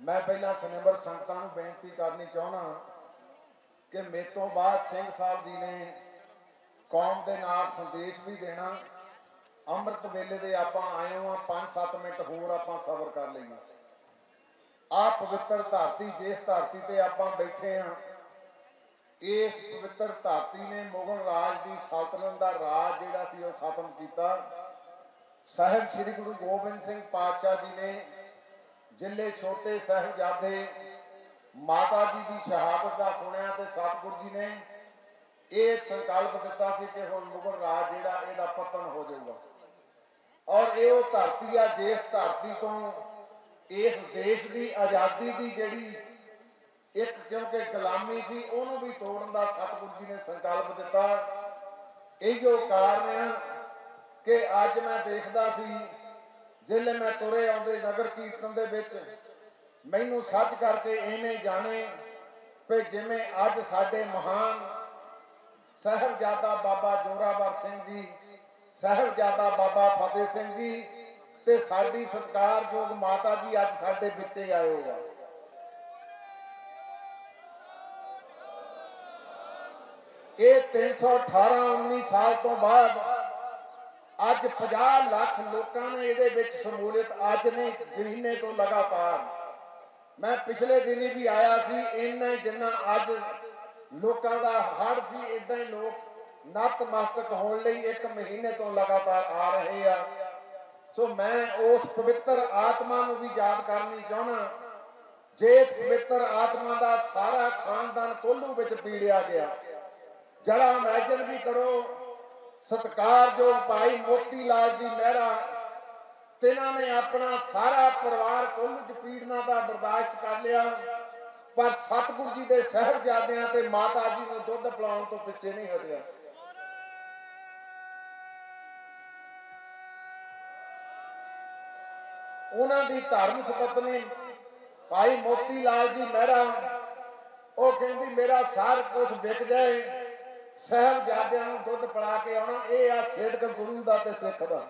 ਮੈਂ ਪਹਿਲਾਂ ਸਨਿਮਰ ਸੰਗਤਾਂ ਨੂੰ ਬੇਨਤੀ ਕਰਨੀ ਚਾਹਣਾ ਕਿ ਮੇਰੇ ਤੋਂ ਬਾਅਦ ਸਿੰਘ ਸਾਹਿਬ ਜੀ ਨੇ ਕੌਮ ਦੇ ਨਾਲ ਸੰਦੇਸ਼ ਵੀ ਦੇਣਾ। ਅੰਮ੍ਰਿਤ ਵੇਲੇ ਦੇ ਆਪਾਂ ਆਏ ਹਾਂ 5-7 ਮਿੰਟ ਹੋਰ ਆਪਾਂ ਸਬਰ ਕਰ ਲਈਏ। ਆ ਪਵਿੱਤਰ ਧਰਤੀ, ਜਿਸ ਧਰਤੀ ਤੇ ਆਪਾਂ ਬੈਠੇ ਹਾਂ, ਇਸ ਪਵਿੱਤਰ ਧਰਤੀ ਨੇ ਮੁਗਲ ਰਾਜ ਦੀ ਸਲਤਨਤ ਦਾ ਰਾਜ ਜਿਹੜਾ ਸੀ ਉਹ ਖਤਮ ਕੀਤਾ। ਸਾਹਿਬ ਸ੍ਰੀ ਗੁਰੂ ਗੋਬਿੰਦ ਸਿੰਘ ਪਾਤਸ਼ਾਹ ਜੀ ਨੇ ਜਿੱਲੇ ਛੋਟੇ ਸਾਹਿਬਜ਼ਾਦੇ ਮਾਤਾ ਜੀ ਦੀ ਸ਼ਹਾਦਤ ਦਾ ਸੁਣਿਆ ਤੇ ਸਤਿਗੁਰ ਜੀ ਨੇ ਇਹ ਸੰਕਲਪ ਦਿੱਤਾ ਸੀ ਕਿ ਹੁਣ ਮੁਗਲ ਰਾਜ ਜਿਹੜਾ ਇਹਦਾ ਪਤਨ ਹੋ ਜਾਊਗਾ। ਔਰ ਇਹ ਉਹ ਧਰਤੀ ਆ, ਜਿਸ ਧਰਤੀ ਤੋਂ ਇਸ ਦੇਸ਼ ਦੀ ਆਜ਼ਾਦੀ ਦੀ ਜਿਹੜੀ ਇੱਕ ਕਿਉਂਕਿ ਗੁਲਾਮੀ ਸੀ, ਉਹਨੂੰ ਵੀ ਤੋੜਨ ਦਾ ਸਤਿਗੁਰੂ ਜੀ ਨੇ ਸੰਕਲਪ ਦਿੱਤਾ। ਇਹੋ ਕਾਰਨ ਆ ਕਿ ਅੱਜ ਮੈਂ ਦੇਖਦਾ ਸੀ ਜਿੱਲੇ ਮੈਂ ਤੁਰੇ ਆਉਂਦੇ ਨਗਰ ਕੀਰਤਨ ਦੇ ਵਿੱਚ, ਮੈਨੂੰ ਸੱਚ ਕਰਕੇ ਐਵੇਂ ਜਾਣੇ ਕਿ ਜਿਵੇਂ ਅੱਜ ਸਾਡੇ ਮਹਾਨ ਸਾਹਿਬਜ਼ਾਦਾ ਬਾਬਾ ਜੋਰਾਵਰ ਸਿੰਘ ਜੀ, ਸਾਹਿਬਜ਼ਾਦਾ ਬਾਬਾ ਫਤਿਹ ਸਿੰਘ ਜੀ ਤੇ ਸਾਡੀ ਸਤਿਕਾਰਯੋਗ ਮਾਤਾ ਜੀ ਅੱਜ ਸਾਡੇ ਵਿੱਚ ਹੀ ਆਏ ਹੋਗਾ ਇਹ 318 19 ਸਾਲ ਤੋਂ ਬਾਅਦ ਅੱਜ 50 ਲੱਖ ਲੋਕਾਂ ਨੇ ਇਹਦੇ ਵਿੱਚ ਸਮੂਲੀਅਤ ਅੱਜ ਨੇ ਜਹੀਨੇ ਤੋਂ ਲਗਾਤਾਰ। ਮੈਂ ਪਿਛਲੇ ਦਿਨੀ ਵੀ ਆਇਆ ਸੀ, ਇੰਨਾ ਜਿੰਨਾ ਅੱਜ ਲੋਕਾਂ ਦਾ ਹੜ ਸੀ ਇਦਾਂ ਹੀ ਲੋਕ ਨਤਮਸਤਕ ਹੋਣ ਲਈ ਇੱਕ ਮਹੀਨੇ ਤੋਂ ਲਗਾਤਾਰ ਆ ਰਹੇ ਆ। ਸੋ ਮੈਂ ਉਸ ਪਵਿੱਤਰ ਆਤਮਾ ਨੂੰ ਵੀ ਯਾਦ ਕਰਨੀ ਚਾਹਣਾ ਜੇ ਪਵਿੱਤਰ ਆਤਮਾ ਦਾ ਸਾਰਾ ਖਾਨਦਾਨ ਕੋਲੂ ਵਿੱਚ ਪੀੜਿਆ ਗਿਆ, ਜਰਾ ਇਮੇਜਿਨ ਵੀ ਕਰੋ ਸਤਕਾਰਯੋਗ ਭਾਈ ਮੋਤੀ ਲਾਲ ਜੀ ਮਹਿਰਾ, ਤਿਨਾਂ ਨੇ ਆਪਣਾ ਸਾਰਾ ਪਰਿਵਾਰ ਕੋਲੂ ਚ ਦਾ ਬਰਦਾਸ਼ਤ ਕਰ ਲਿਆ। ਪਰ ਸਤਿਗੁਰੂ ਜੀ ਦੇ ਸਹਿਬਜ਼ਾਦਿਆਂ ਤੇ ਮਾਤਾ ਜੀ ਨੂੰ ਦੁੱਧ ਪਿਲਾਉਣ ਤੋਂ ਪਿੱਛੇ ਨਹੀਂ ਹਟਿਆ। ਉਹਨਾਂ ਦੀ ਧਰਮ ਸੁਪਤਨੀ ਭਾਈ ਮੋਤੀ ਲਾਲ ਜੀ ਮਹਿਰਾ, ਉਹ ਕਹਿੰਦੀ, ਮੇਰਾ ਸਾਰ ਕੁਝ ਵਿਕ ਜਾਏ ਸਹਿਬਜ਼ਾਦਿਆਂ ਨੂੰ ਦੁੱਧ ਪਿਲਾ ਕੇ ਆਉਣਾ, ਇਹ ਆ ਸਿੱਧਕ ਗੁਰੂ ਦਾ ਤੇ ਸਿੱਖ ਦਾ।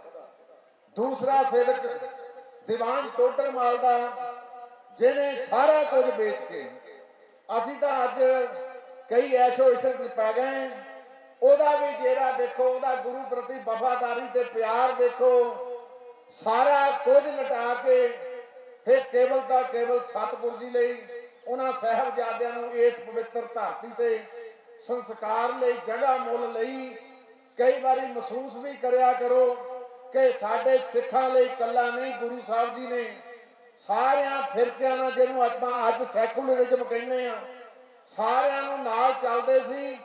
ਦੂਸਰਾ ਸਿੱਧਕ ਦੀਵਾਨ ਟੋਡਰ ਮਾਲ ਦਾ, ਜਿਹਨੇ ਸਾਰਾ ਕੁਝ ਵੇਚ ਕੇ, ਅਸੀਂ ਤਾਂ ਅੱਜ ਕਈ ਐਸ਼ੋ ਇਸ਼ਕ ਚ ਪੈ ਗਏ ਉਹਦਾ ਵੀ ਜਿਹੜਾ ਦੇਖੋ, ਉਹਦਾ ਗੁਰੂ ਪ੍ਰਤੀ ਵਫਾਦਾਰੀ ਤੇ ਪਿਆਰ ਦੇਖੋ। ਸਾਰਾ ਕੁਝ ਲਟਾ ਕੇ, ਫਿਰ ਕੇਵਲ ਦਾ ਕੇਵਲ ਸਤਿਗੁਰੂ ਜੀ ਲਈ, ਉਹਨਾਂ ਸਹਿਬਜ਼ਾਦਿਆਂ ਨੂੰ ਇਸ ਪਵਿੱਤਰ ਧਰਤੀ ਤੇ ਸੰਸਕਾਰ ਲਈ ਜਗ੍ਹਾ ਮੁੱਲ ਲਈ, ਕਈ ਵਾਰੀ ਮਹਿਸੂਸ ਵੀ ਕਰਿਆ ਕਰੋ ਕਿ ਸਾਡੇ ਸਿੱਖਾਂ ਲਈ ਕੱਲਾ ਨਹੀਂ, ਗੁਰੂ ਸਾਹਿਬ ਜੀ ਨੇ ਸਾਰਿਆਂ ਫਿਰਕਿਆਂ ਨਾਲ ਜਿਹਨੂੰ ਆਪਾਂ ਅੱਜ ਸੈਕੂਲਰਿਜ਼ਮ ਕਹਿੰਦੇ ਆ ਸਾਰਿਆਂ ਨੂੰ ਨਾਲ ਚੱਲਦੇ ਸੀ।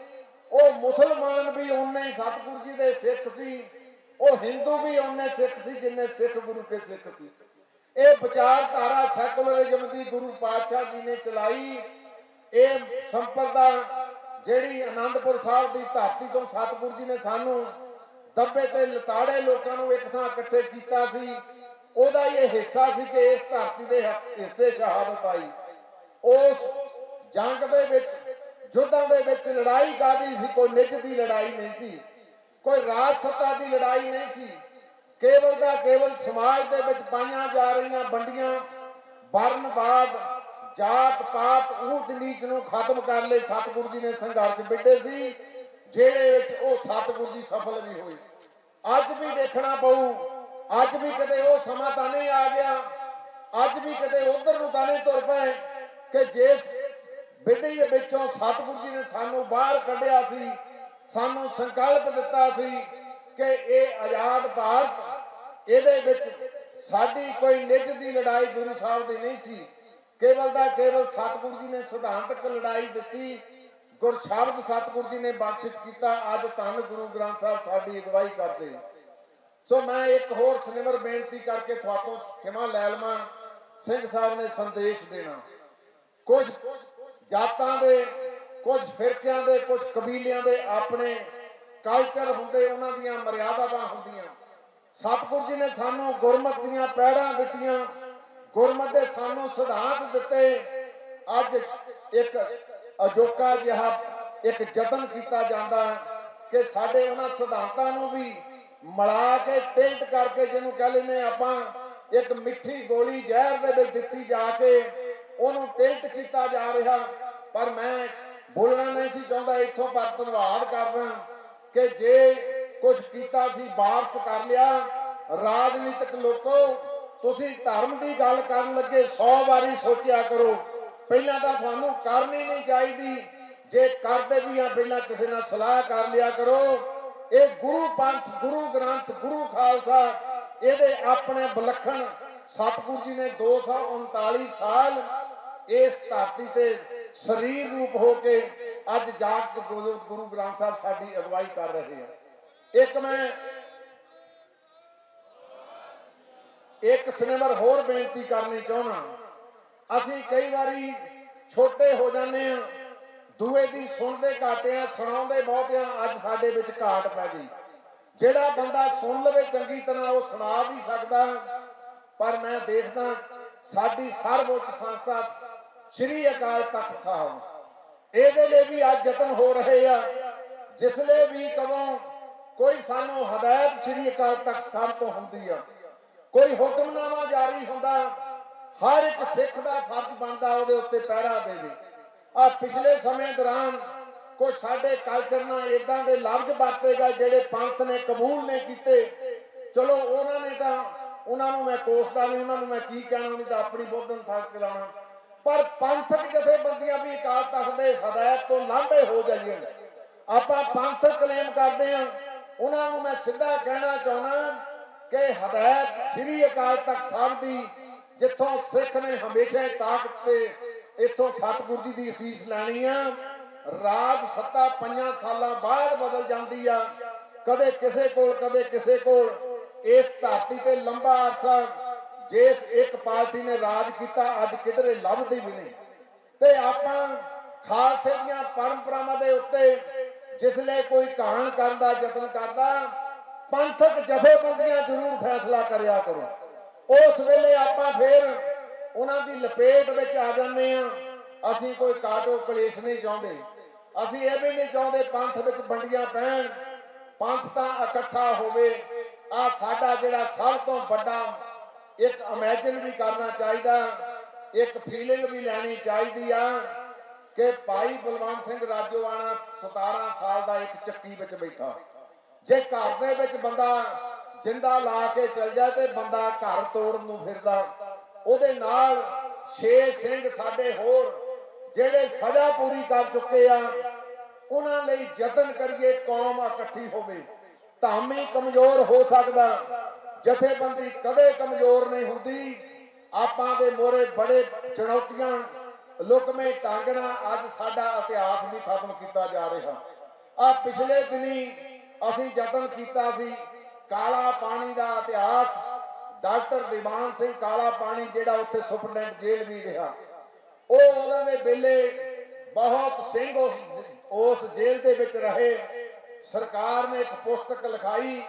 ਉਹ ਮੁਸਲਮਾਨ ਵੀ ਉਹਨੇ ਸਤਿਗੁਰੂ ਜੀ ਦੇ ਸਿੱਖ ਸੀ, ਉਹ ਹਿੰਦੂ ਵੀ ਉਹਨੇ ਸਿੱਖ ਸੀ, ਜਿੰਨੇ ਸਿੱਖ ਗੁਰੂ ਕੇ ਸਿੱਖ ਸੀ। ਇਹ ਵਿਚਾਰਧਾਰਾ ਸੈਕੂਲਰਿਜ਼ਮ ਦੀ ਗੁਰੂ ਪਾਤਸ਼ਾਹ ਜੀ ਨੇ ਚਲਾਈ। ਇਹ ਸੰਪਰਦਾ ਜਿਹੜੀ ਆਨੰਦਪੁਰ ਸਾਹਿਬ ਦੀ ਧਰਤੀ ਤੋਂ ਸਤਿਗੁਰੂ ਜੀ ਨੇ ਸਾਨੂੰ ਦੱਬੇ ਤੇ ਲਤਾੜੇ ਲੋਕਾਂ ਨੂੰ ਇੱਕ ਥਾਂ ਇਕੱਠੇ ਕੀਤਾ ਸੀ, ਉਹਦਾ ਇਹ ਹਿੱਸਾ ਸੀ ਕਿ ਇਸ ਧਰਤੀ ਦੇ ਹਿੱਸੇ ਸ਼ਹਾਦਤ ਆਈ। ਉਸ ਜੰਗ ਦੇ ਵਿੱਚ, ਯੁੱਧਾਂ ਦੇ ਵਿੱਚ ਲੜਾਈ ਕਾਦੀ ਸੀ? ਕੋਈ ਨਿੱਜ ਦੀ ਲੜਾਈ ਨਹੀਂ ਸੀ, ਕੋਈ ਰਾਜ ਸੱਤਾ ਦੀ ਲੜਾਈ ਨਹੀਂ ਸੀ। ਕੇਵਲ ਦਾ ਕੇਵਲ ਸਮਾਜ ਦੇ ਵਿੱਚ ਪਾਈਆਂ ਜਾ ਰਹੀਆਂ ਵੰਡੀਆਂ ਵਰਨਵਾਦ ਜਾਤ ਪਾਤ ਊਚ ਨੀਚ ਨੂੰ ਖਤਮ ਕਰਨ ਲਈ ਸਤਿਗੁਰੂ ਜੀ ਨੇ ਸੰਘਰਸ਼ ਵਿੱਢੇ ਸੀ, ਜਿਹਦੇ ਵਿੱਚ ਉਹ ਸਤਿਗੁਰੂ ਜੀ ਸਫਲ ਵੀ ਹੋਏ। ਅੱਜ ਵੀ ਦੇਖਣਾ ਪਊ, ਅੱਜ ਵੀ ਕਦੇ ਉਹ ਸਮਾਂ ਤਾਂ ਨਹੀਂ ਆ ਗਿਆ, ਅੱਜ ਵੀ ਕਦੇ ਉਧਰ ਨੂੰ ਤਾਂ ਨਹੀਂ ਤੁਰ ਪਏ ਕਿ ਜੇ ਵਿਧੀ ਵਿੱਚੋਂ ਸਤਿਗੁਰੂ ਜੀ ਨੇ ਸਾਨੂੰ ਬਾਹਰ ਕੱਢਿਆ ਸੀ, ਸਾਨੂੰ ਸੰਕਲਪ ਦਿੱਤਾ ਸੀ ਕਿ ਇਹ ਆਜ਼ਾਦ ਭਾਰਤ, ਇਹਦੇ ਵਿੱਚ ਸਾਡੀ ਕੋਈ ਨਿੱਜ ਦੀ ਲੜਾਈ ਗੁਰੂ ਸਾਹਿਬ ਦੀ ਨਹੀਂ ਸੀ। ਕੇਵਲ ਦਾ ਕੇਵਲ ਸਤਿਗੁਰੂ ਜੀ ਨੇ ਸਿਧਾਂਤਕ ਲੜਾਈ ਦਿੱਤੀ। ਗੁਰ ਸ਼ਬਦ ਸਤਿਗੁਰੂ ਜੀ ਨੇ ਬਖਸ਼ਿਸ਼ ਕੀਤਾ। ਅੱਜ ਧੰਨ ਗੁਰੂ ਗ੍ਰੰਥ ਸਾਹਿਬ ਸਾਡੀ ਅਗਵਾਈ ਕਰਦੇ ਸੋ ਮੈਂ ਇੱਕ ਹੋਰ ਸਨਿਮਰ ਬੇਨਤੀ ਕਰਕੇ ਤੁਹਾਤੋਂ ਖਿਮਾ ਲੈ ਲਵਾਂ। ਸਿੰਘ ਸਾਹਿਬ ਨੇ ਸੰਦੇਸ਼ ਦੇਣਾ। ਕੁਝ ਜਾਤਾਂ ਦੇ, ਕੁਝ ਫਿਰਕਿਆਂ ਦੇ, ਕੁਝ ਕਬੀਲਿਆਂ ਦੇ ਆਪਣੇ ਕਲਚਰ ਹੁੰਦੇ, ਉਹਨਾਂ ਦੀਆਂ ਮਰਿਆਦਾਵਾਂ ਹੁੰਦੀਆਂ। ਸਤਿਗੁਰੂ ਜੀ ਨੇ ਸਾਨੂੰ ਗੁਰਮਤ ਦੀਆਂ ਪੈੜਾਂ ਦਿੱਤੀਆਂ। ਗੁਰਮਤ ਦੇ ਸਾਨੂੰ ਸਿਧਾਂਤ ਦਿੱਤੇ। ਅੱਜ ਇੱਕ ਅਜੋਕਾ ਜਿਹਾ ਇੱਕ ਯਤਨ ਕੀਤਾ ਜਾਂਦਾ ਕਿ ਸਾਡੇ ਉਹਨਾਂ ਸਿਧਾਂਤਾਂ ਨੂੰ ਵੀ ਮਿਲਾ ਕੇ ਟੇਂਟ ਕਰਕੇ ਜਿਹਨੂੰ ਕਹਿ ਲੈਂਦੇ ਆਪਾਂ, ਇੱਕ ਮਿੱਠੀ ਗੋਲੀ ਜ਼ਹਿਰ ਦੇ ਵਿੱਚ ਦਿੱਤੀ ਜਾ ਕੇ ਉਹਨੂੰ ਟੇਂਟ ਕੀਤਾ ਜਾ ਰਿਹਾ। ਪਰ ਮੈਂ ਬੋਲਣਾ ਨਹੀਂ ਸੀ ਚਾਹੁੰਦਾ, ਇੱਥੋਂ ਪਰ ਧੰਨਵਾਦ ਕਰਦਾ ਕਿ ਜੇ ਕੁਝ ਕੀਤਾ ਸੀ, ਵਾਪਸ ਕਰ ਲਿਆ। ਰਾਜਨੀਤਿਕ ਲੋਕੋ ਤੁਸੀਂ ਧਰਮ ਦੀ ਗੱਲ ਕਰਨ ਲੱਗੇ 100 ਵਾਰੀ ਸੋਚਿਆ ਕਰੋ। ਪਹਿਲਾਂ ਤਾਂ ਤੁਹਾਨੂੰ ਕਰਨੀ ਨਹੀਂ ਚਾਹੀਦੀ। ਜੇ ਕਰਦੇ ਵੀ ਆ, ਪਹਿਲਾਂ ਕਿਸੇ ਨਾਲ ਸਲਾਹ ਕਰ ਲਿਆ ਕਰੋ। ਇਹ ਗੁਰੂ ਪੰਥ, ਗੁਰੂ ਗ੍ਰੰਥ, ਗੁਰੂ ਖਾਲਸਾ, ਇਹਦੇ ਆਪਣੇ ਵਿਲੱਖਣ ਸਤਿਗੁਰੂ ਜੀ ਨੇ 239 ਸਾਲ ਇਸ ਧਰਤੀ ਤੇ ਸਰੀਰ ਰੂਪ ਹੋ ਕੇ ਅੱਜ ਜਾਗ ਗੁਰੂ ਗੁਰੂ ਗ੍ਰੰਥ ਸਾਹਿਬ ਸਾਡੀ ਅਗਵਾਈ ਕਰ ਰਹੇ ਆ। ਇੱਕ ਮੈਂ ਇੱਕ ਸਿਨੇਮਰ ਹੋਰ ਬੇਨਤੀ ਕਰਨੀ ਚਾਹੁੰਦਾ। ਅਸੀਂ ਕਈ ਵਾਰੀ ਛੋਟੇ ਹੋ ਜਾਂਦੇ ਆ ਦੂਏ ਦੀ ਸੁਣਦੇ ਘਾਟੇ ਆ, ਸੁਣਾਉਂਦੇ ਬਹੁਤ ਆ, ਅੱਜ ਸਾਡੇ ਵਿੱਚ ਘਾਟ ਪੈ ਗਈ। ਜਿਹੜਾ ਬੰਦਾ ਸੁਣ ਲਵੇ ਚੰਗੀ ਤਰ੍ਹਾਂ, ਉਹ ਸੁਣਾ ਵੀ ਸਕਦਾ। ਪਰ ਮੈਂ ਦੇਖਦਾ, ਸਾਡੀ ਸਰਵਉੱਚ ਸੰਸਥਾ ਸ੍ਰੀ ਅਕਾਲ ਤਖਤ ਸਾਹਿਬ, ਇਹਦੇ ਲਈ ਵੀ ਅੱਜ ਯਤਨ ਹੋ ਰਹੇ ਆ। ਜਿਸ ਲਈ ਵੀ ਕਦੋਂ ਕੋਈ ਸਾਨੂੰ ਹਦਾਇਤ ਸ੍ਰੀ ਅਕਾਲ ਤਖਤ ਸਾਹਿਬ ਤੋਂ ਹੁੰਦੀ ਆ ਕੋਈ ਹੁਕਮਨਾਮਾ ਜਾਰੀ ਹੁੰਦਾ, ਹਰ ਇੱਕ ਸਿੱਖ ਦਾ ਫਰਜ਼ ਬਣਦਾ ਉਹਦੇ ਉੱਤੇ ਪਹਿਰਾ ਦੇਵੇ। ਆ ਪਿਛਲੇ ਸਮੇਂ ਦੌਰਾਨ ਕੁਝ ਸਾਡੇ ਕਲਚਰ ਨਾਲ ਇਦਾਂ ਦੇ ਲਫ਼ਜ਼ ਵਰਤੇਗਾ ਜਿਹੜੇ ਪੰਥ ਨੇ ਕਬੂਲ ਨਹੀਂ ਕੀਤੇ। ਚਲੋ ਉਹਨਾਂ ਨੇ ਤਾਂ, ਉਹਨਾਂ ਨੂੰ ਮੈਂ ਕੋਸਦਾ ਨਹੀਂ, ਉਹਨਾਂ ਨੂੰ ਮੈਂ ਕੀ ਕਹਿਣਾ ਨਹੀਂ ਤਾਂ ਆਪਣੀ ਬੋਧਨ ਥਾਕ ਚਲਾਉਣਾ ਪਰ ਪੰਥਕ ਜਥੇਬੰਦੀਆਂ ਵੀ ਅਕਾਲ ਤਖਤ ਦੇ ਹਦਾਇਤ ਤੋਂ ਲਾਂਭੇ ਹੋ ਗਈਆਂ ਆਪਾਂ ਪੰਥਕ ਕਲੇਮ ਕਰਦੇ ਆ ਉਹਨਾਂ ਨੂੰ ਮੈਂ ਸਿੱਧਾ ਕਹਿਣਾ ਚਾਹੁੰਦਾ ਕਿ ਹਦਾਇਤ ਸ੍ਰੀ ਅਕਾਲ ਤਖਤ ਸਾਹਿਬ ਦੀ, ਜਿੱਥੋਂ ਸਿੱਖ ਨੇ ਹਮੇਸ਼ਾ ਤਾਕਤ ਤੇ ਇੱਥੋਂ ਸਤਿਗੁਰੂ ਜੀ ਦੀ ਅਸੀਸ ਲੈਣੀ ਆ। ਰਾਜ ਸੱਤਾ ਪੰਜਾਂ ਸਾਲਾਂ ਬਾਅਦ ਬਦਲ ਜਾਂਦੀ ਆ। ਕਦੇ ਕਿਸੇ ਕੋਲ, ਕਦੇ ਕਿਸੇ ਕੋਲ। ਇਸ ਧਰਤੀ ਤੇ ਲੰਬਾ ਅਰਸਾ ਜਿਸ ਇੱਕ ਪਾਰਟੀ ਨੇ ਰਾਜ ਕੀਤਾ, ਅੱਜ ਕਿਧਰੇ ਲੱਭਦੀ ਵੀ ਨਹੀਂ। ਤੇ ਆਪਾਂ ਖਾਲਸੇ ਦੀਆਂ ਪਰੰਪਰਾਵਾਂ ਦੇ ਉੱਤੇ ਜਿਸ ਲਈ ਕੋਈ ਕਹਾਣ ਕਰਨ ਦਾ ਯਤਨ ਕਰਦਾ ਪੰਥਕ ਜਥੇਬੰਦੀਆਂ ਜ਼ਰੂਰ ਫੈਸਲਾ ਕਰਿਆ ਕਰੋ। ਉਸ ਵੇਲੇ ਆਪਾਂ ਫੇਰ ਉਹਨਾਂ ਦੀ ਲਪੇਟ ਵਿੱਚ ਆ ਜਾਂਦੇ ਆ ਅਸੀਂ ਕੋਈ ਕਾਟੋ ਕਲੇਸ਼ ਨਹੀਂ ਚਾਹੁੰਦੇ। ਅਸੀਂ ਇਹ ਵੀ ਨਹੀਂ ਚਾਹੁੰਦੇ ਪੰਥ ਵਿੱਚ ਵੰਡੀਆਂ ਪੈਣ। ਪੰਥ ਤਾਂ ਇਕੱਠਾ ਹੋਵੇ। ਆ ਸਾਡਾ ਜਿਹੜਾ ਸਭ ਤੋਂ ਵੱਡਾ ਇੱਕ ਇਮੇਜਿਨ ਵੀ ਕਰਨਾ ਚਾਹੀਦਾ। ਇੱਕ ਫੀਲਿੰਗ ਵੀ ਲੈਣੀ ਚਾਹੀਦੀ ਆ ਕਿ ਭਾਈ ਬਲਵੰਤ ਸਿੰਘ ਰਾਜੋਵਾਲਾ 17 ਸਾਲ ਦਾ ਇੱਕ ਚੱਕੀ ਵਿੱਚ ਬੈਠਾ। ਜੇ ਘਰ ਦੇ ਵਿੱਚ ਬੰਦਾ ਜਿੰਦਾ ਲਾ ਕੇ ਚਲ ਜਾ ਤੇ ਬੰਦਾ ਘਰ ਤੋੜਨ ਨੂੰ ਫਿਰਦਾ, ਉਹਦੇ ਨਾਲ ਛੇ ਸਿੰਘ ਸਾਡੇ ਹੋਰ ਜਿਹੜੇ ਸਜ਼ਾ ਪੂਰੀ ਕਰ ਚੁੱਕੇ ਆ, ਉਹਨਾਂ ਲਈ ਯਤਨ ਕਰੀਏ ਕੌਮ ਇਕੱਠੀ ਹੋਵੇ। ਧਾਮੀ ਕਮਜ਼ੋਰ ਹੋ ਸਕਦਾ, ਜਥੇਬੰਦੀ ਕਦੇ ਕਮਜ਼ੋਰ ਨਹੀਂ ਹੁੰਦੀ। ਆਪਾਂ ਦੇ ਮੋਰੇ ਬੜੇ ਚੁਣੌਤੀਆਂ ਲੁਕਮੇ ਟਾਂਗਣਾ ਅੱਜ ਸਾਡਾ ਇਤਿਹਾਸ ਵੀ ਖਤਮ ਕੀਤਾ ਜਾ ਰਿਹਾ। ਆ ਪਿਛਲੇ ਦਿਨੀ ਅਸੀਂ ਯਤਨ ਕੀਤਾ ਸੀ। ਕਾਲਾ ਪਾਣੀ ਦਾ ਇਤਿਹਾਸ। ਡਾਕਟਰ ਦੀਵਾਨ ਸਿੰਘ ਕਾਲਾ ਪਾਣੀ ਜਿਹੜਾ ਉੱਥੇ ਸੁਪਰਡੈਂਟ ਜੇਲ੍ਹ ਵੀ ਰਿਹਾ। ਉਹ ਉਹਨਾਂ ਦੇ ਵੇਲੇ ਬਹੁਤ ਸਿੰਘ ਉਸ ਜੇਲ੍ਹ ਦੇ ਵਿੱਚ ਰਹੇ। ਸਰਕਾਰ ਨੇ ਇੱਕ ਪੁਸਤਕ ਲਿਖਾਈ,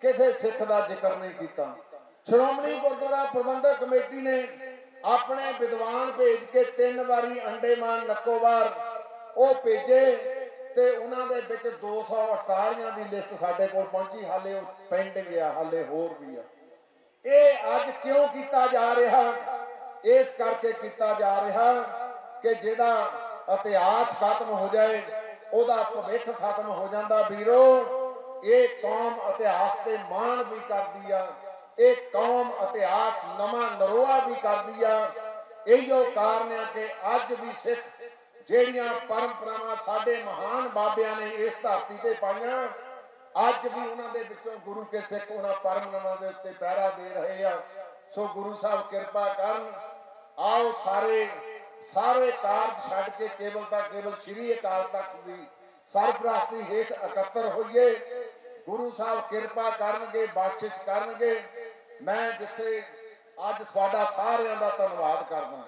ਕਿਸੇ ਸਿੱਖ ਦਾ ਜ਼ਿਕਰ ਨਹੀਂ ਕੀਤਾ। ਸ਼੍ਰੋਮਣੀ ਗੁਰਦੁਆਰਾ ਪ੍ਰਬੰਧਕ ਕਮੇਟੀ ਨੇ ਆਪਣੇ ਵਿਦਵਾਨ ਭੇਜ ਕੇ ਤਿੰਨ ਵਾਰੀ ਅੰਡੇਮਾਨ ਨਕੋਬਾਰ ਉਹ ਭੇਜੇ। ਤੇ ਉਹਨਾਂ ਦੇ ਵਿੱਚ 248 ਦੀ ਲਿਸਟ ਸਾਡੇ ਕੋਲ ਪਹੁੰਚੀ, ਹਾਲੇ ਉਹ ਪੈਂਡਿੰਗ ਆ ਹਾਲੇ ਹੋਰ ਵੀ ਆ। ਇਹ ਅੱਜ ਕਿਉਂ ਕੀਤਾ ਜਾ ਰਿਹਾ? ਇਸ ਕਰਕੇ ਕੀਤਾ ਜਾ ਰਿਹਾ ਕਿ ਜਿਹਦਾ ਇਤਿਹਾਸ ਖਤਮ ਹੋ ਜਾਏ, ਉਹਦਾ ਭਵਿੱਖ ਖਤਮ ਹੋ ਜਾਂਦਾ। ਵੀਰੋ, ਇਹ ਕੌਮ ਇਤਿਹਾਸ ਤੇ ਮਾਣ ਵੀ ਕਰਦੀ ਆ, ਇਹ ਕੌਮ ਇਤਿਹਾਸ ਨਵਾਂ ਨਰੋਆ ਵੀ ਕਰਦੀ ਆ। ਇਹੋ ਕਾਰਨ ਆ ਕਿ ਅੱਜ ਵੀ ਸਿੱਖ ਜਿਹੜੀਆਂ ਪਰੰਪਰਾਵਾਂ ਸਾਡੇ ਮਹਾਨ ਬਾਬਿਆਂ ਨੇ ਇਸ ਧਰਤੀ ਤੇ ਪਾਈਆਂ, ਅੱਜ ਵੀ ਉਹਨਾਂ ਦੇ ਵਿੱਚੋਂ ਗੁਰੂ ਕੇ ਸਿੱਖ ਉਹਨਾਂ ਪਰੰਪਰਾਵਾਂ ਦੇ ਉੱਤੇ ਪਹਿਰਾ ਦੇ ਰਹੇ ਆ। ਸੋ ਗੁਰੂ ਸਾਹਿਬ ਕਿਰਪਾ ਕਰਨ, ਆਓ ਸਾਰੇ ਸਾਰੇ ਕਾਰਜ ਛੱਡ ਕੇ ਕੇਵਲ ਤਾਂ ਕੇਵਲ ਸ੍ਰੀ ਅਕਾਲ ਤਖਤ ਦੀ ਸਰਪ੍ਰਸਤੀ ਹੇਠ ਇਕੱਤਰ ਹੋਈਏ। ਗੁਰੂ ਸਾਹਿਬ ਕਿਰਪਾ ਕਰਨਗੇ, ਬਖਸ਼ਿਸ਼ ਕਰਨਗੇ। ਮੈਂ ਜਿੱਥੇ ਅੱਜ ਤੁਹਾਡਾ ਸਾਰਿਆਂ ਦਾ ਧੰਨਵਾਦ ਕਰਦਾ।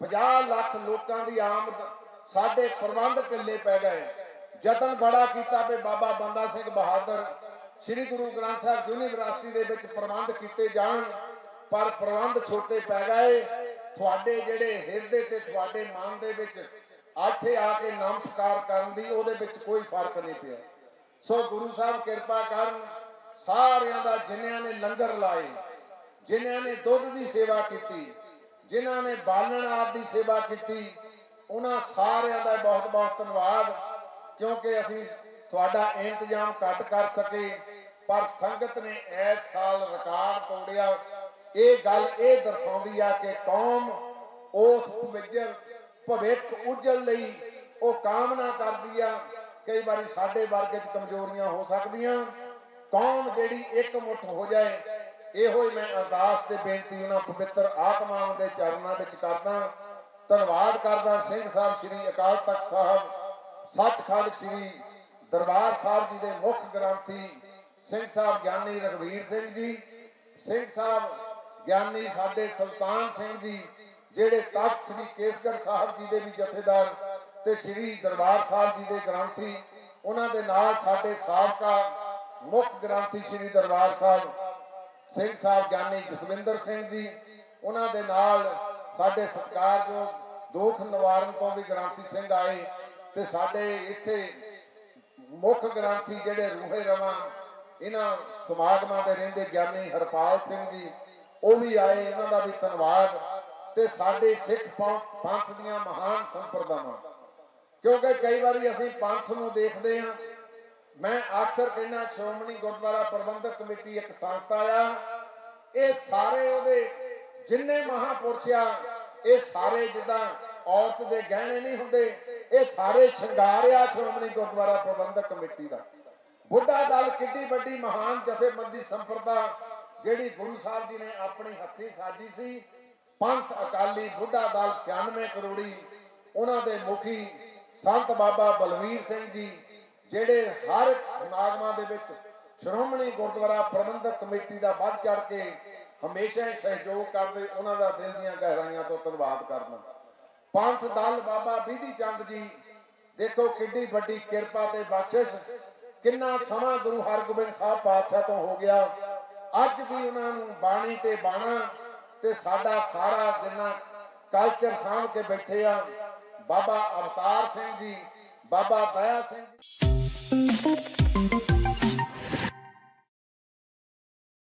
50 ਲੱਖ ਲੋਕਾਂ ਦੀ ਆਮਦ ਸਾਡੇ ਪ੍ਰਬੰਧ ਢਿੱਲੇ ਪੈ ਗਏ। ਯਤਨ ਬੜਾ ਕੀਤਾ ਵੀ ਬਾਬਾ ਬੰਦਾ ਸਿੰਘ ਬਹਾਦਰ ਸ੍ਰੀ ਗੁਰੂ ਗ੍ਰੰਥ ਸਾਹਿਬ ਯੂਨੀਵਰਸਿਟੀ ਦੇ ਵਿੱਚ ਪ੍ਰਬੰਧ ਕੀਤੇ ਜਾਣ, ਪਰ ਪ੍ਰਬੰਧ ਛੋਟੇ ਪੈ ਗਏ। ਤੁਹਾਡੇ ਜਿਹੜੇ ਹਿਰਦੇ ਤੇ ਤੁਹਾਡੇ ਮਨ ਦੇ ਵਿੱਚ ਇੱਥੇ ਆ ਕੇ ਨਮਸਕਾਰ ਕਰਨ ਦੀ ਉਹਦੇ ਵਿੱਚ ਕੋਈ ਫ਼ਰਕ ਨਹੀਂ ਪਿਆ। ਸੋ ਗੁਰੂ ਸਾਹਿਬ ਕਿਰਪਾ ਕਰਨ, ਸਾਰਿਆਂ ਦਾ ਜਿਨ੍ਹਾਂ ਨੇ ਲੰਗਰ ਲਾਏ, ਜਿਨ੍ਹਾਂ ਨੇ ਦੁੱਧ ਦੀ ਸੇਵਾ ਕੀਤੀ, ਜਿਨ੍ਹਾਂ ਨੇ ਬਾਲਣ ਆਪ ਦੀ ਸੇਵਾ ਕੀਤੀ ਉਹਨਾਂ ਸਾਰਿਆਂ ਦਾ ਬਹੁਤ ਬਹੁਤ ਧੰਨਵਾਦ, ਕਿਉਂਕਿ ਅਸੀਂ ਤੁਹਾਡਾ ਇੰਤਜ਼ਾਮ ਘੱਟ ਕਰ ਸਕੇ, ਪਰ ਸੰਗਤ ਨੇ ਇਸ ਸਾਲ ਰਿਕਾਰਡ ਤੋੜਿਆ। ਇਹ ਗੱਲ ਇਹ ਦਰਸਾਉਂਦੀ ਆ ਕਿ ਕੌਮ ਉਸ ਭਵਿੱਖ ਭਵਿੱਖ ਉਜਲ ਲਈ ਉਹ ਕਾਮਨਾ ਕਰਦੀ ਆ। ਕਈ ਵਾਰੀ ਸਾਡੇ ਵਰਗ 'ਚ ਕਮਜ਼ੋਰੀਆਂ ਹੋ ਸਕਦੀਆਂ। ਕੌਮ ਜਿਹੜੀ ਇੱਕ ਮੁੱਠ ਹੋ ਜਾਏ, ਇਹੋ ਹੀ ਮੈਂ ਅਰਦਾਸ ਤੇ ਬੇਨਤੀ ਉਹਨਾਂ ਪਵਿੱਤਰ ਆਤਮਾਵਾਂ ਦੇ ਚਰਨਾਂ ਵਿੱਚ ਕਰਦਾ। ਧੰਨਵਾਦ ਕਰਦਾ ਸਿੰਘ ਸਾਹਿਬ ਸ੍ਰੀ ਅਕਾਲ ਤਖਤ ਸਾਹਿਬ, ਸੱਚਖੰਡ ਸ੍ਰੀ ਦਰਬਾਰ ਸਾਹਿਬ ਜੀ ਦੇ ਮੁੱਖ ਗ੍ਰੰਥੀ ਸਿੰਘ ਸਾਹਿਬ ਗਿਆਨੀ ਰਘਵੀਰ ਸਿੰਘ ਜੀ, ਸਿੰਘ ਸਾਹਿਬ ਗਿਆਨੀ ਸਾਡੇ ਸੁਲਤਾਨ ਸਿੰਘ ਜੀ, ਜਿਹੜੇ ਤਖਤ ਸ੍ਰੀ ਕੇਸਗੜ੍ਹ ਸਾਹਿਬ ਜੀ ਦੇ ਵੀ ਜਥੇਦਾਰ ਤੇ ਸ੍ਰੀ ਦਰਬਾਰ ਸਾਹਿਬ ਜੀ ਦੇ ਗ੍ਰੰਥੀ, ਉਹਨਾਂ ਦੇ ਨਾਲ ਸਾਡੇ ਸਾਬਕਾ ਮੁੱਖ ਗ੍ਰੰਥੀ ਸ੍ਰੀ ਦਰਬਾਰ ਸਾਹਿਬ, ਸਿੰਘ ਸਾਹਿਬ ਗਿਆਨੀ ਜਸਵਿੰਦਰ ਸਿੰਘ ਜੀ, ਉਹਨਾਂ ਦੇ ਨਾਲ ਸਾਡੇ ਸਤਿਕਾਰਯੋਗ ਦੁੱਖ ਨਿਵਾਰਨ ਤੋਂ ਵੀ ਗ੍ਰੰਥੀ ਸਿੰਘ ਆਏ ਤੇ ਸਾਡੇ ਇੱਥੇ ਮੁੱਖ ਗ੍ਰੰਥੀ ਜਿਹੜੇ ਰੂਹੇ ਰਵਾਂ, ਇਹਨਾਂ ਸਮਾਗਮਾਂ ਦੇ ਰਹਿੰਦੇ ਗਿਆਨੀ ਹਰਪਾਲ ਸਿੰਘ ਜੀ, ਉਹ ਵੀ ਆਏ, ਇਹਨਾਂ ਦਾ ਵੀ ਧੰਨਵਾਦ ਤੇ ਸਾਡੇ ਸਿੱਖ ਪੰਥ ਪੰਥ ਦੀਆਂ ਮਹਾਨ ਸੰਪਰਦਾਵਾਂ। ਕਿਉਂਕਿ ਕਈ ਵਾਰੀ ਅਸੀਂ ਪੰਥ ਨੂੰ ਦੇਖਦੇ ਹਾਂ, ਮੈਂ ਅਕਸਰ ਕਹਿੰਦਾ ਸ਼੍ਰੋਮਣੀ ਗੁਰਦੁਆਰਾ ਪ੍ਰਬੰਧਕ ਕਮੇਟੀ ਇੱਕ ਸੰਸਥਾ ਆ, ਇਹ ਸਾਰੇ ਉਹਦੇ ਜਿੰਨੇ ਮਹਾਪੁਰਸ਼ ਆ ਇਹ ਸਾਰੇ ਜਿੱਦਾਂ ਔਰਤ ਦੇ ਗਹਿਣੇ ਨਹੀਂ ਹੁੰਦੇ, ਇਹ ਸਾਰੇ ਸ਼ਿੰਗਾਰ ਆ ਸ਼੍ਰੋਮਣੀ ਗੁਰਦੁਆਰਾ ਪ੍ਰਬੰਧਕ ਕਮੇਟੀ ਦਾ। ਬੁੱਢਾ ਦਲ ਕਿੱਡੀ ਵੱਡੀ ਮਹਾਨ ਜਥੇਬੰਦੀ ਸੰਪਰਦਾ, ਜਿਹੜੀ ਗੁਰੂ ਸਾਹਿਬ ਜੀ ਨੇ ਆਪਣੀ ਹੱਥੀ ਸਾਜੀ ਸੀ, ਪੰਥ ਅਕਾਲੀ ਬੁੱਢਾ ਦਲ 96 ਕਰੋੜੀ, ਉਹਨਾਂ ਦੇ ਮੁਖੀ ਸੰਤ ਬਾਬਾ ਬਲਵੀਰ ਸਿੰਘ ਜੀ, ਜਿਹੜੇ ਹਰ ਸਮਾਗਮਾਂ ਦੇ ਵਿੱਚ ਸ਼੍ਰੋਮਣੀ ਗੁਰਦੁਆਰਾ ਪ੍ਰਬੰਧਕ ਕਮੇਟੀ ਦਾ ਵੱਧ ਚੜ ਕੇ ਹਮੇਸ਼ਾ ਹੀ ਸਹਿਯੋਗ ਕਰਦੇ, ਉਹਨਾਂ ਦਾ ਦਿਲ ਦੀਆਂ ਗਹਿਰਾਈਆਂ ਤੋਂ ਧੰਨਵਾਦ ਕਰਦਾ ਪੰਥ ਦਲ ਬਾਬਾ ਬੀਧੀ ਚੰਦ ਜੀ, ਦੇਖੋ ਕਿੱਡੀ ਵੱਡੀ ਕਿਰਪਾ ਤੇ ਬਖਸ਼ਿਸ਼। ਕਿੰਨਾ ਸਮਾਂ ਗੁਰੂ ਹਰਗੋਬਿੰਦ ਸਾਹਿਬ ਪਾਤਸ਼ਾਹ ਤੋਂ ਹੋ ਗਿਆ। ਅੱਜ ਵੀ ਉਹਨਾਂ ਨੂੰ ਬਾਣੀ ਤੇ ਬਾਣਾ ਤੇ ਸਾਡਾ ਸਾਰਾ ਜਿੰਨਾ ਕਲਚਰ ਸਾਂਭ ਕੇ ਬੈਠੇ ਆ, ਬਾਬਾ ਅਵਤਾਰ ਸਿੰਘ ਜੀ, ਬਾਬਾ ਦਇਆ ਸਿੰਘ ਜੀ।